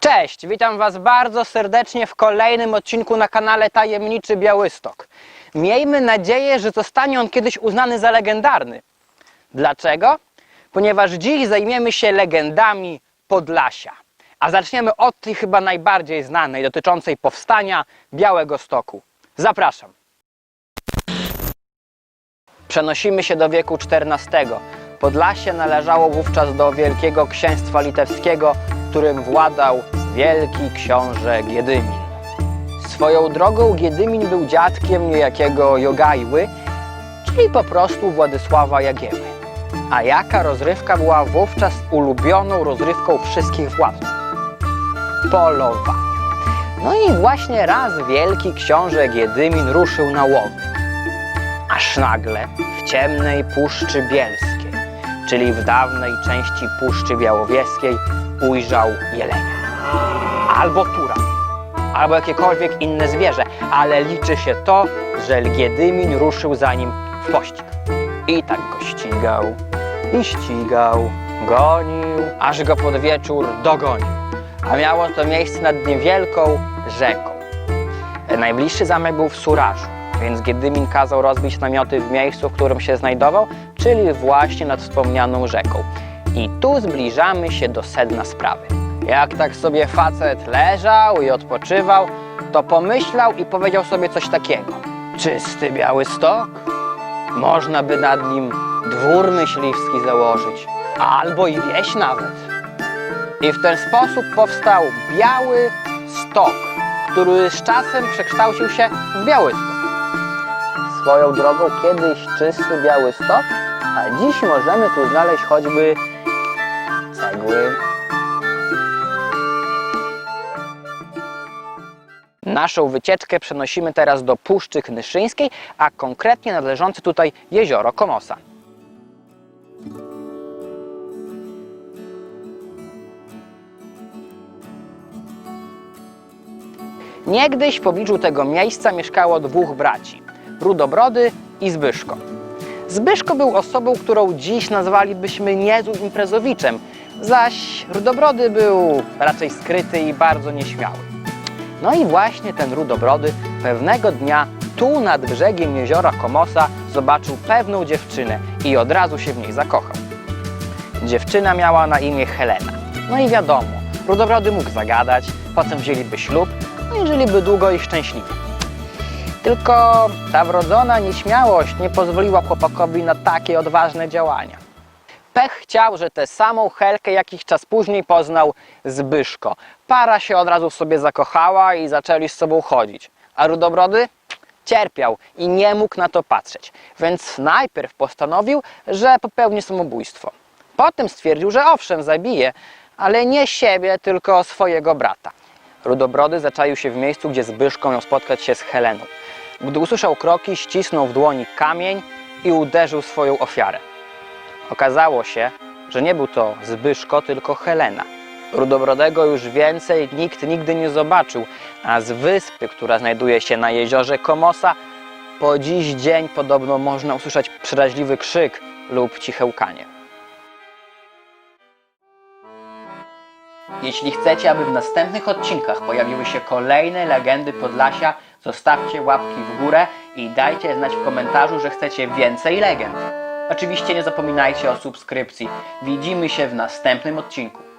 Cześć, witam Was bardzo serdecznie w kolejnym odcinku na kanale Tajemniczy Białystok. Miejmy nadzieję, że zostanie on kiedyś uznany za legendarny. Dlaczego? Ponieważ dziś zajmiemy się legendami Podlasia. A zaczniemy od tej chyba najbardziej znanej, dotyczącej powstania Białego Stoku. Zapraszam. Przenosimy się do wieku XIV. Podlasie należało wówczas do Wielkiego Księstwa Litewskiego, którym władał wielki książę Giedymin. Swoją drogą Giedymin był dziadkiem niejakiego Jogajły, czyli po prostu Władysława Jagieły. A jaka rozrywka była wówczas ulubioną rozrywką wszystkich władców? Polowanie. No i właśnie raz wielki książę Giedymin ruszył na łowy aż nagle w ciemnej Puszczy Bielskiej, czyli w dawnej części Puszczy Białowieskiej, ujrzał jelenia. Albo tura, albo jakiekolwiek inne zwierzę, ale liczy się to, że Giedymin ruszył za nim w pościg. I tak go ścigał, i ścigał, gonił, aż go pod wieczór dogonił. A miało to miejsce nad niewielką rzeką. Najbliższy zamek był w Surażu, więc Giedymin kazał rozbić namioty w miejscu, w którym się znajdował, czyli właśnie nad wspomnianą rzeką. I tu zbliżamy się do sedna sprawy. Jak tak sobie facet leżał i odpoczywał, to pomyślał i powiedział sobie coś takiego. Czysty biały stok? Można by nad nim dwór myśliwski założyć, albo i wieś nawet. I w ten sposób powstał biały stok, który z czasem przekształcił się w Białystok. Swoją drogą kiedyś czysty biały stok, a dziś możemy tu znaleźć choćby cegły. Naszą wycieczkę przenosimy teraz do Puszczy Knyszyńskiej, a konkretnie należące tutaj jezioro Komosa. Niegdyś w pobliżu tego miejsca mieszkało dwóch braci, Rudobrody i Zbyszko. Zbyszko był osobą, którą dziś nazwalibyśmy niezłym imprezowiczem, zaś Rudobrody był raczej skryty i bardzo nieśmiały. No i właśnie ten Rudobrody pewnego dnia tu nad brzegiem jeziora Komosa zobaczył pewną dziewczynę i od razu się w niej zakochał. Dziewczyna miała na imię Helena. No i wiadomo, Rudobrody mógł zagadać, potem wzięliby ślub, no i żyliby długo i szczęśliwie. Tylko ta wrodzona nieśmiałość nie pozwoliła chłopakowi na takie odważne działania. Pech chciał, że tę samą Helkę jakiś czas później poznał Zbyszko. Para się od razu w sobie zakochała i zaczęli z sobą chodzić. A Rudobrody cierpiał i nie mógł na to patrzeć. Więc najpierw postanowił, że popełni samobójstwo. Potem stwierdził, że owszem, zabije, ale nie siebie, tylko swojego brata. Rudobrody zaczaił się w miejscu, gdzie Zbyszko miał spotkać się z Heleną. Gdy usłyszał kroki, ścisnął w dłoni kamień i uderzył swoją ofiarę. Okazało się, że nie był to Zbyszko, tylko Helena. Rudobrodego już więcej nikt nigdy nie zobaczył, a z wyspy, która znajduje się na jeziorze Komosa, po dziś dzień podobno można usłyszeć przeraźliwy krzyk lub ciche łkanie. Jeśli chcecie, aby w następnych odcinkach pojawiły się kolejne legendy Podlasia, zostawcie łapki w górę i dajcie znać w komentarzu, że chcecie więcej legend. Oczywiście nie zapominajcie o subskrypcji. Widzimy się w następnym odcinku.